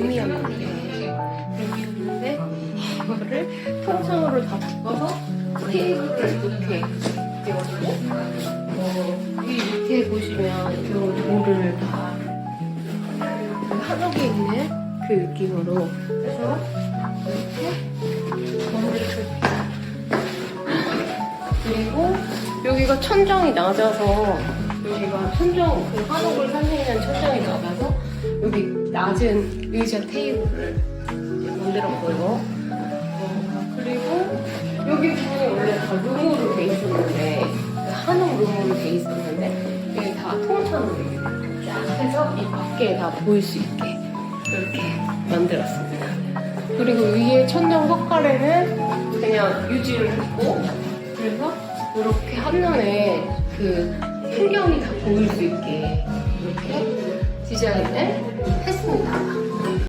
음이었는데 음이었는데 이거를 통성으로 다 바꿔서 테이블을 이렇게 해가지고 어, 이렇게 보시면 이 돌을 다 한옥에 있는 그 느낌으로 해서 이렇게 건물을 그리고 여기가 천정이 낮아서 여기가 천정 그 한옥을 상징하는 천정 여기 낮은 의자 테이블을 만들었고요. 어, 그리고 여기 부분이 원래 다 룸으로 돼 있었는데 그 한옥 룸으로 돼 있었는데 여기 다 이렇게 쫙 해서 이 밖에 다 보일 수 있게 이렇게 만들었습니다. 그리고 위에 천정 석가래는 그냥 유지를 했고 그래서 이렇게 한눈에 그 풍경이 다 보일 수 있게 디자인을